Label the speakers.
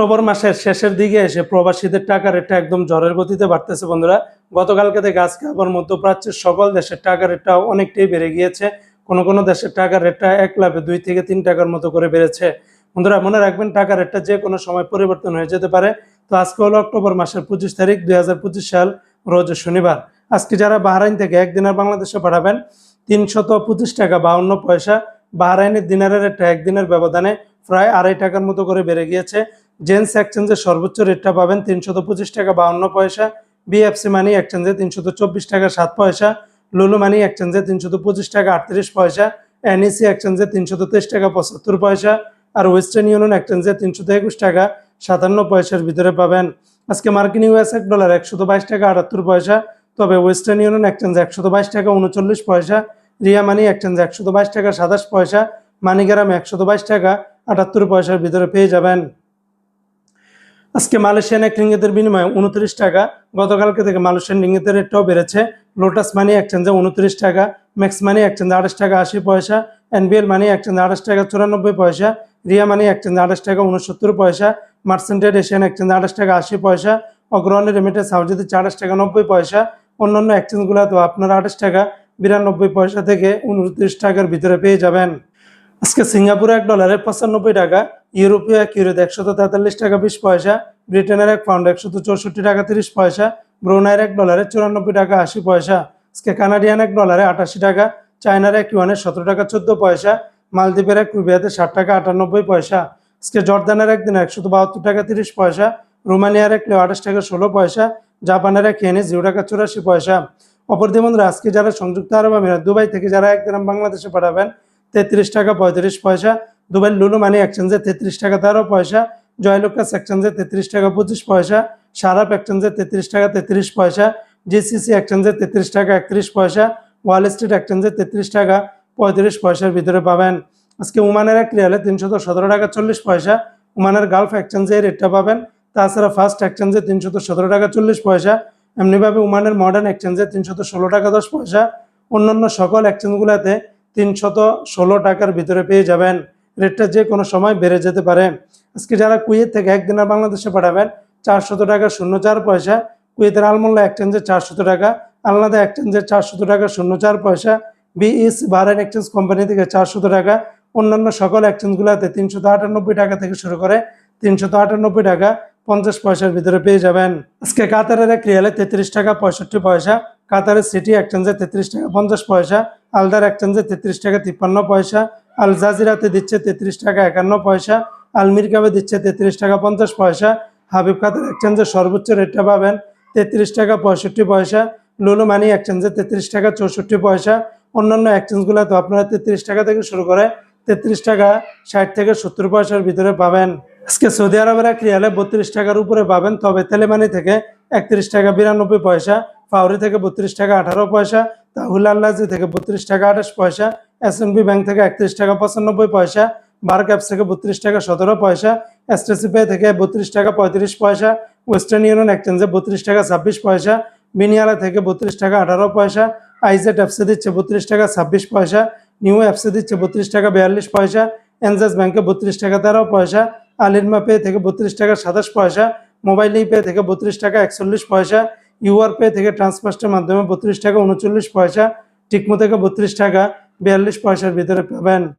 Speaker 1: October মাসের শেষের দিকে এসে প্রবাসীদের টাকা রেটটা একদম ঝড়ের গতিতে বাড়তেছে, বন্ধুরা। গতকালকে থেকে আজকে আবার মধ্যপ্রাচ্যের সকল দেশের টাকা রেটটা অনেকটাই বেড়ে গিয়েছে। কোনো কোনো দেশের টাকার রেটটা এক লাভে দুই থেকে তিন টাকার মতো করে বেড়েছে। বন্ধুরা, মনে রাখবেন টাকা রেটটা যে কোনো সময় পরিবর্তন হয়ে যেতে পারে। তো আজকে হলো অক্টোবর মাসের পঁচিশ তারিখ, দুই হাজার পঁচিশ সাল, রোজ শনিবার। আজকে যারা বাহরাইন থেকে একদিনের বাংলাদেশে পাঠাবেন, তিনশত পঁচিশ টাকা বাউন্ন পয়সা। বাহরাইনের দিনারের রেটটা একদিনের ব্যবধানে প্রায় আড়াই টাকার মতো করে বেড়ে গিয়েছে। জেন্স এক্সচেঞ্জের সর্বোচ্চ রেটটা পাবেন তিনশত পঁচিশ টাকা বাউন্ন পয়সা বিএফসি মানি এক্সচেঞ্জে তিনশত চব্বিশ টাকা সাত পয়সা লুলু মানি এক্সচেঞ্জে তিনশত পঁচিশ টাকা আটত্রিশ পয়সা এনইসি এক্সচেঞ্জে তিনশত তেইশ টাকা পঁচাত্তর পয়সা আর ওয়েস্টার্ন ইউনিয়ন এক্সচেঞ্জে তিনশত একুশ টাকা সাতান্ন পয়সার ভিতরে পাবেন। আজকে মার্কিন ইউএস এক ডলার একশত বাইশ টাকা আটাত্তর পয়সা, তবে ওয়েস্টার্ন ইউনিয়ন এক্সচেঞ্জে একশত বাইশ টাকা উনচল্লিশ পয়সা, রিয়া মানি এক্সচেঞ্জে একশত বাইশ টাকা সাতাশ পয়সা মানিগ্রাম একশত বাইশ টাকা আটাত্তর পয়সার ভিতরে পেয়ে যাবেন। আজকে মালয়েশিয়ান এক রিঙ্গিতের বিনিময়ে উনত্রিশ টাকা, গতকালকে থেকে মালয়েশিয়ান রিঙ্গিতের রেটটাও বেড়েছে। লোটাস মানি এক্সচেঞ্জে উনত্রিশ টাকা ম্যাক্স মানি এক্সচেঞ্জে আঠাশ টাকা আশি পয়সা এনবিএল মানি এক্সচেঞ্জে আঠাশ টাকা চুরানব্বই পয়সা, রিয়া মানি এক্সচেঞ্জে আঠাশ টাকা উনসত্তর পয়সা মার্সেন্টেড এশিয়ান এক্সচেঞ্জে আঠাশ টাকা আশি পয়সা অগ্রহণের রেমিটেন্স হাউজিতে আঠাশ টাকা নব্বই পয়সা, অন্যান্য এক্সচেঞ্জগুলোতেও আপনারা আঠাশ টাকা, বিরানব্বই পয়সা থেকে উনত্রিশ টাকার ভিতরে পেয়ে যাবেন। আজকে সিঙ্গাপুরে এক ডলারে পঁচানব্বই টাকা ইউরোপীয় এক ইউরোতে, একশত তেতাল্লিশ টাকা বিশ পয়সা, ব্রিটেনের এক পাউন্ড, একশত চৌষট্টি টাকা তিরিশ পয়সা, ব্রুনাইয়ের এক ডলারে চুরানব্বই টাকা আশি পয়সা আজকে কানাডিয়ান এক ডলারে আটাশি টাকা, চায়নার এক ইউয়ানে সতেরো টাকা চোদ্দ পয়সা, মালদ্বীপের এক রুবিয়াতে ষাট টাকা আটানব্বই পয়সা আজকে জর্দানের একদিন একশত বাহাত্তর টাকা তিরিশ পয়সা, রোমানিয়ার এক আঠাশ টাকা ষোলো পয়সা, জাপানের এক ইয়েনে জিরো টাকা চুরাশি পয়সা। অপরদি বন্ধুরা, আজকে যারা সংযুক্ত আরব আমিরাত, দুবাই থেকে যারা এক গ্রাম বাংলাদেশে পাঠাবেন, তেত্রিশ টাকা পঁয়ত্রিশ পয়সা দুবাই লুলু মানি এক্সচেঞ্জে তেত্রিশ টাকা তেরো পয়সা জয়লুকাস এক্সচেঞ্জে তেত্রিশ টাকা পঁচিশ পয়সা সারাপ এক্সচেঞ্জে তেত্রিশ টাকা তেত্রিশ পয়সা জিসিসি এক্সচেঞ্জে তেত্রিশ টাকা একত্রিশ পয়সা ওয়াল স্ট্রিট এক্সচেঞ্জে তেত্রিশ টাকা পঁয়ত্রিশ পয়সার ভিতরে পাবেন। আজকে উমানের এক রিয়ালে তিনশত সতেরো টাকা চল্লিশ পয়সা, উমানের গালফ এক্সচেঞ্জে এই রেটটা পাবেন। তাছাড়া ফার্স্ট এক্সচেঞ্জে তিনশত সতেরো টাকা চল্লিশ পয়সা, এমনিভাবে উমানের মডার্ন এক্সচেঞ্জে তিনশত ষোলো টাকা দশ পয়সা। অন্যান্য সকল এক্সচেঞ্জগুলোতে তিনশত ষোলো টাকার ভিতরে পেয়ে যাবেন। রেটটা যে কোনো সময় বেড়ে যেতে পারে। আজকে যারা কুয়েত থেকে একদিনের বাংলাদেশে পাঠাবেন, চারশত টাকা শূন্য চার পয়সা। কুয়েতের আলমোল্লা এক্সচেঞ্জে চারশত টাকা, আলনাদা এক্সচেঞ্জে চারশত টাকা শূন্য চার পয়সা। বিইস বারেন এক্সচেঞ্জ কোম্পানি থেকে চারশত টাকা, অন্যান্য সকল এক্সচেঞ্জগুলোতে তিনশত আটানব্বই টাকা থেকে শুরু করে তিনশত আটানব্বই টাকা পঞ্চাশ পয়সার ভিতরে পেয়ে যাবেন। আজকে কাতারের এক রিয়ালে তেত্রিশ টাকা পঁয়ষট্টি পয়সা, কাতারের সিটি এক্সচেঞ্জে তেত্রিশ টাকা পঞ্চাশ পয়সা, আলদার এক্সচেঞ্জে তেত্রিশ টাকা তিপ্পান্ন পয়সা আল জাজিরাতে দিচ্ছে তেত্রিশ টাকা একান্ন পয়সা আলমির কাবে দিচ্ছে তেত্রিশ টাকা পঞ্চাশ পয়সা। হাবিব খাতের এক্সচেঞ্জের সর্বোচ্চ রেটটা পাবেন তেত্রিশ টাকা পঁয়ষট্টি পয়সা, লুলু মানি এক্সচেঞ্জে তেত্রিশ টাকা চৌষট্টি পয়সা। অন্যান্য এক্সচেঞ্জগুলোতে আপনারা তেত্রিশ টাকা থেকে শুরু করে তেত্রিশ টাকা ষাট থেকে সত্তর পয়সার ভিতরে পাবেন। আজকে সৌদি আরবের এক রিয়ালে বত্রিশ টাকার উপরে পাবেন, তবে তেলেমানি থেকে একত্রিশ টাকা বিরানব্বই পয়সা ফাউরি থেকে বত্রিশ টাকা আঠারো পয়সা, তাহুল আল্লাজি থেকে বত্রিশ টাকা আঠাশ পয়সা এস ব্যাংক থেকে একত্রিশ টাকা পঁচানব্বই পয়সা বার ক্যাপস থেকে বত্রিশ টাকা সতেরো পয়সা এসটিসি পে থেকে বত্রিশ টাকা পঁয়ত্রিশ পয়সা ওয়েস্টার্ন ইউনিয়ন এক্সচেঞ্জে বত্রিশ টাকা ছাব্বিশ পয়সা বিনিয়ালা থেকে বত্রিশ টাকা আঠারো পয়সা আইজেট অ্যাপসে দিচ্ছে বত্রিশ টাকা ছাব্বিশ পয়সা নিউ অ্যাপসে দিচ্ছে বত্রিশ টাকা বিয়াল্লিশ পয়সা এনজাস ব্যাংকে বত্রিশ টাকা তেরো পয়সা আলিরমা পে থেকে বত্রিশ টাকা সাতাশ পয়সা মোবাইল পে থেকে বত্রিশ টাকা একচল্লিশ পয়সা ইউআর পে থেকে ট্রান্সফার্স্টের মাধ্যমে বত্রিশ টাকা উনচল্লিশ পয়সা টিকমো থেকে বত্রিশ টাকা বিয়াল্লিশ পয়সার ভিতরে পাবেন।